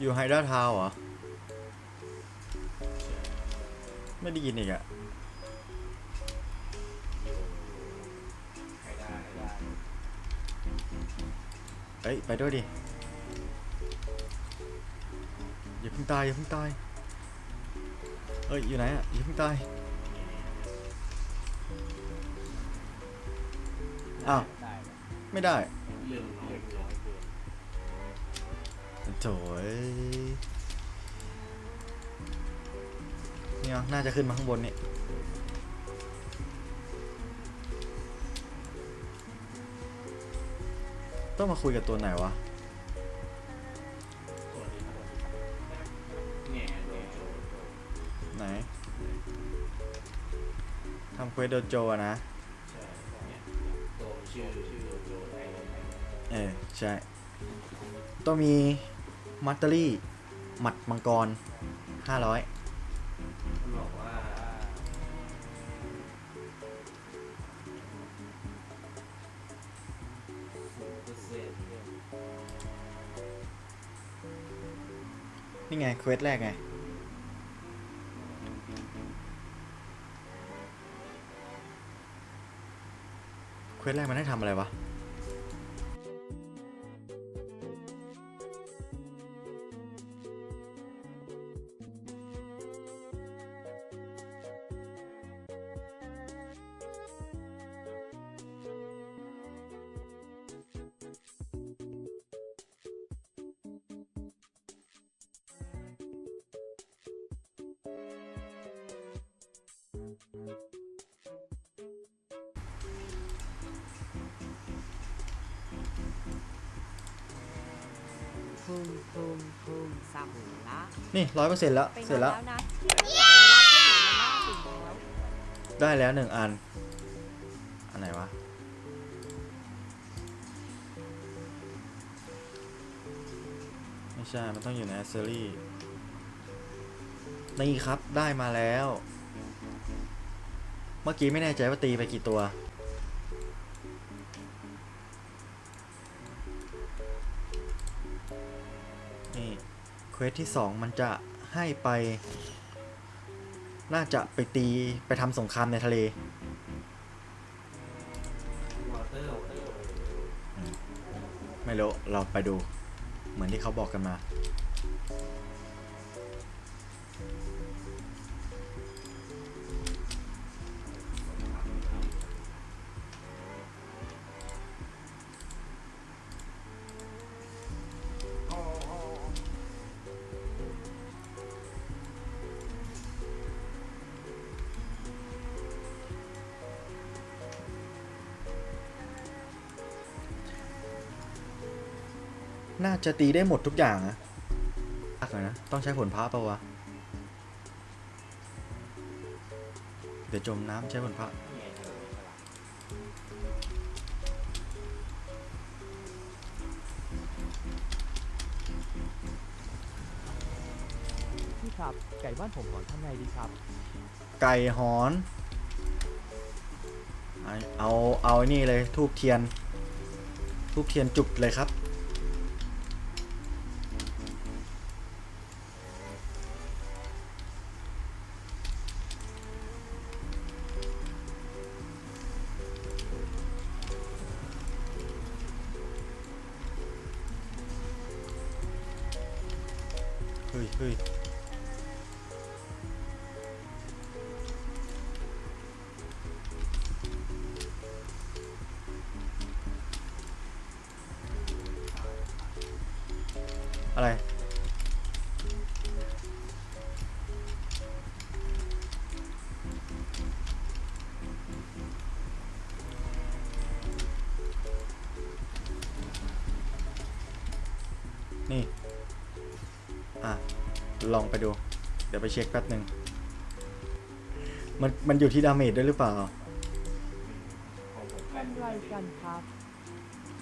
อยู่ไฮด้าทาวเหรอ ไม่ได้ยินอีกอะเอ้ย ไปด้วยดิ อย่าเพิ่งตาย อย่าเพิ่งตาย เอ้ย อยู่ไหนอะอย่าเพิ่งตาย อ้าว ไมไม่ได้ เรื่องน้อย โถยเนี่ยน่าจะขึ้นมาข้างบนนี่ต้องมาคุยกับตัวไหนวะตัวนี้ตัวนี้แง่โดนโจรไหนทำเควสโดโจอะนะใช่เนี่ยตัวชื่อชื่อโดนโจรได้เออใช่ ต้องมี มัตเตอรี่ หมัดมังกร500มันบอกว่าศูนย์เปอร์เซ็นต์นี่ไงเควสแรกไง เควสแรกมันให้ทำอะไรวะ พุ่งพุ่งพุ่งสาหูละนี่ร้อยเปอร์เซ็นต์แล้ว ไปเสร็จแล้วนานนะที่เป็นสาระที่หนูมาถึงแล้วได้แล้วหนึ่งอัน อันไหนวะ ไม่ใช่ มันต้องอยู่ใน a อ c เซอรี่ นี่ครับ ได้มาแล้ว เมื่อกี้ไม่แน่ใจว่าตีไปกี่ตัว นี่เควสที่สองมันจะให้ไป น่าจะไปตีไปทำสงครามในทะเลวอเตอร์วอเตอร์ไม่รู้ เราไปดู เหมือนที่เขาบอกกันมา น่าจะตีได้หมดทุกอย่างอะยากหน่อยนะ ต้องใช้ผลพระปะวะ เดี๋ยวจมน้ำใช้ผลพระเนี่ยเธอพี่ครับ ไก่บ้านผมหอนทำไงดีครับ ไก่หอน เอา เอาเอาไอ้นี่เลยทูบเทียนทูบเทียนจุดเลยครับ ฮ้ยเฮ้ยอะไร นี่ อะ ลองไปดู เดี๋ยวไปเช็คแป๊บหนึ่งมันมันอยู่ที่ดาเมจด้วยหรือเปล่าของผมแปดทำไรกันครับ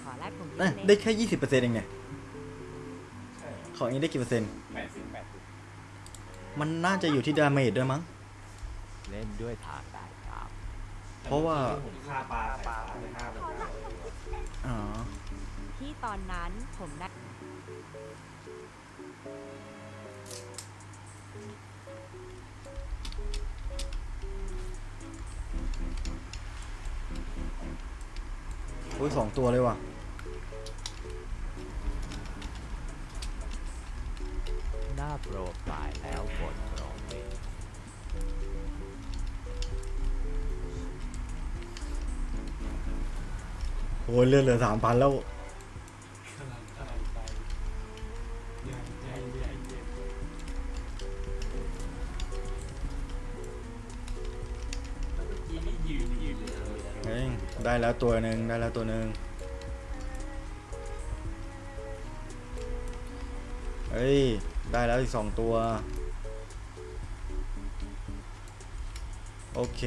ขอแรกผมเอ้ยเล็กได้แค่ยี่สิบเปอร์เซ็นต์เองเนี่ยใช่ของนี้ได้กี่เปอร์เซ็นต์ แปดสิบแปดสิบมันน่าจะอยู่ที่ดาเมจด้วยมั้ง เล่นด้วยถากได้ครับ เพราะว่า ผมฆ่าปลาใส่ปลาไปห้าพันอ๋อ ที่ตอนนั้นผมได้ อุ้ยสองตัวเลยว่ะ หน้าโปรไฟล์แล้วกดตรงนี้โอ้ยเลือดเหลือสามพันแล้ว แล้วตัวหนึ่งได้แล้วตัวหนึ่งเฮ้ย ได้แล้วอีกสองตัว โอเค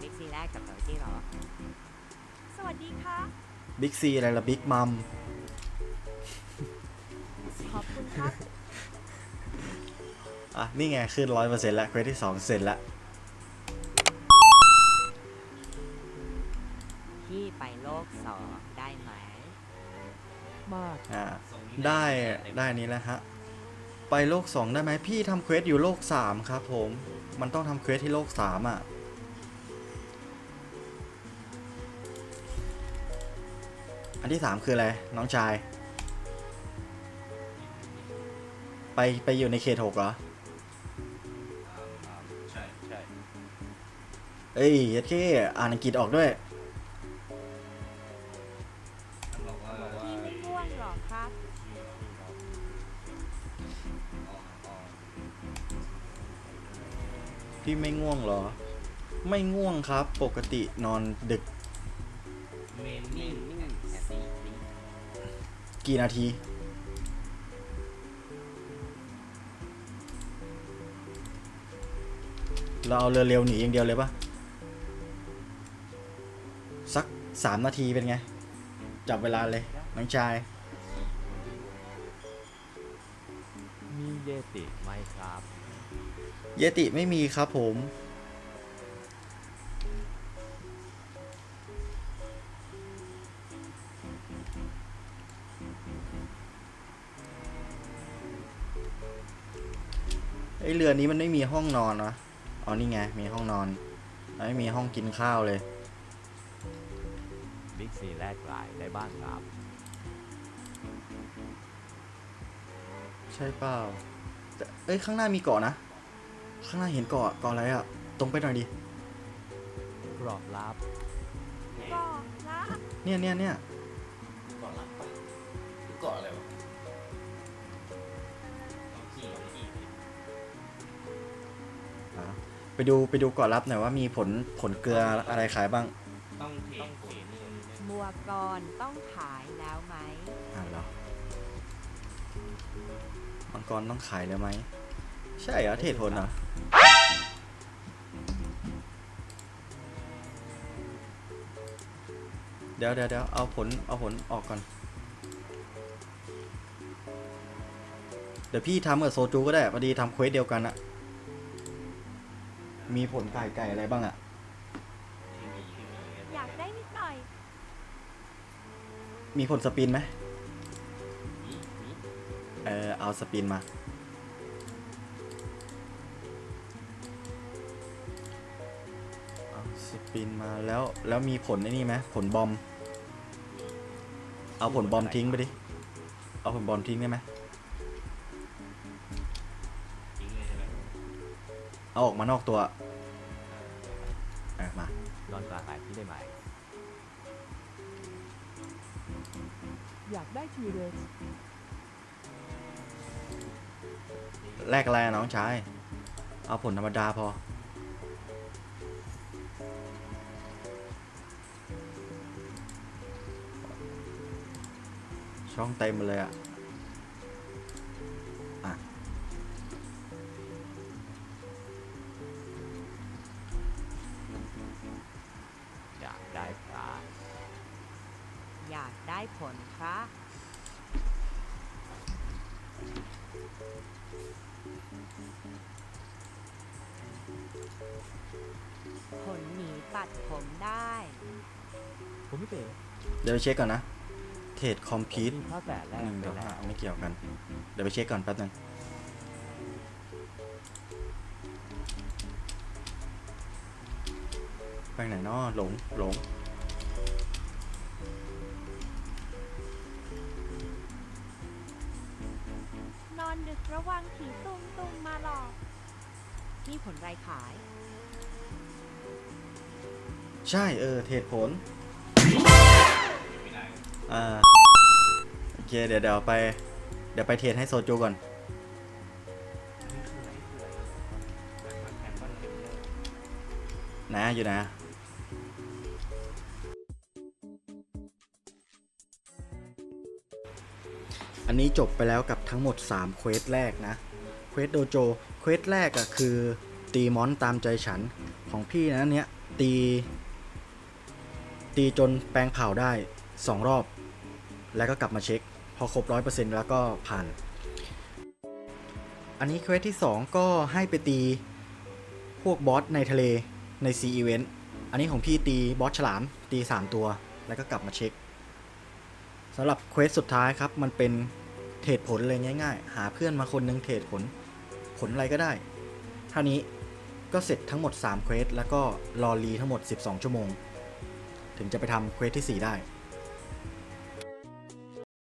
บิ๊กซีแรกกับเบลจี้เหรอ สวัสดีค่ะ บิ๊กซีอะไรละบิ๊กมัม ขอบคุณครับ อะ นี่ไง ขึ้นร้อยเปอร์เซ็นต์แล้วเควสที่สองเสร็จแล้วพี่ไปโลกสองได้ไหม มากอ่าได้ได้อันนี้แล้วฮะ ไปโลก2ได้ไหมพี่ทำเควสอยู่โลก3ครับผม มันต้องทำเควสที่โลก3อะอันที่3คืออะไร น้องชาย ไปไปอยู่ในเขต6เหรอ เอ้ยยัดเข้อ่านอังกฤษออกด้วยต้องบอกว่าว่าพี่ไม่ง่วงหรอครับ พี่ไม่ง่วงเหรอ ไม่ง่วงครับ ปกตินอนดึกเมนนิ่งซีกี่นาที เราเอาเรือเร็วหนีอย่างเดียวเลยปะ สักสามนาทีเป็นไง จับเวลาเลยน้องชาย มีเยติไหมครับ เยติไม่มีครับผม ไอเรือนี้มันไม่มีห้องนอนวะอ๋อนี่ไง มีห้องนอน ไม่มีห้องกินข้าวเลย บิ๊กซีแลกหลายได้บ้างครับ ใช่เปล่าแต่เอ้ยข้างหน้ามีเกาะนะ ข้างหน้าเห็นเกาะเกาะอะไรอะตรงไปหน่อยดิ กรอบลับ ก็ละเนี่ยเนี่ยเนี่ยเกาะหลังปะเกาะอะไรวะเอาขี่เอาขี่อะไปดูไปดูเกาะลับหน่อยว่ามีผลผลเกลืออะไรขายบ้าง ต้องเทขนนี่ มัวกรต้องขายแล้วไหมอ่าเหรอมังกรต้องขายเลยไหม ใช่เหรอเทศผลเหรอเดี๋ยวเดี๋ยวเดี๋ยวเอาผลเอาผลออกก่อน เดี๋ยวพี่ทำกับโซจูก็ได้พอดีทำเควสเดียวกันอะมีผลไก่ไก่อะไรบ้างอะที่มีที่มีอยากได้นิดหน่อย มีผลสปินไหมเออเอาสปินมาเอาสปินมาแล้วแล้วมีผลไอ้นี่ไหมผลบอม เอาผลบอมทิ้งไปดิ เอาผลบอมทิ้งได้ไหมทิ้งเลยใช่ไหมเอาออกมานอกตัวเออมา นอนกลางหลายที่ได้ไหม อยากได้ทีเรสแลกอะไรอะน้องชาย เอาผลธรรมดาพอ ช่องเต็มเลยอะ่ะ อยากได้ผลครับขนหนีตัดผมได้ ผมไม่เป๋เดี๋ยวไปเช็คก่อนนะ เทรดคอมพิวต์หนึ่งกับห้าไม่เกี่ยวกัน เดี๋ยวไปเช็คก่อนแป๊บนึงไปไหนนาะหลงหลง ดึกระวังผีตุงตุงมาหลอกมีผลไรขาย ใช่เออเทรดผลไม่ได้อ่าโอเคเดี๋ยวเดี๋ยวไป เดี๋ยวไปเทรดให้โซจูก่อนนี่คืออะไรคืออะไรมันแผ่นมันเต็มเลยนะ นะอันนี้จบไปแล้วกับทั้งหมด 3 เควสแรกนะ เควสโดโจ เควสแรกอะคือ ตีมอนตามใจฉันของพี่นะเนี้ยตี ตีจนแปลงเผาได้ 2 รอบ แล้วก็กลับมาเช็ค พอครบ 100%แล้วก็ผ่าน อันนี้เควสที่ 2 ก็ให้ไปตีพวกบอสในทะเลใน C Event อันนี้ของพี่ตีบอสฉลามตี 3 ตัว แล้วก็กลับมาเช็คสำหรับเควสสุดท้ายครับ มันเป็น รดผลเลยง่าย ๆ หาเพื่อนมาคนหนึงเทรดผล ผลอะไรก็ได้เท่านี้ก็เสร็จทั้งหมด3เควสแล้วก็รอรีทั้งหมด 12 ชั่วโมง ถึงจะไปทำเควสที่ 4 ได้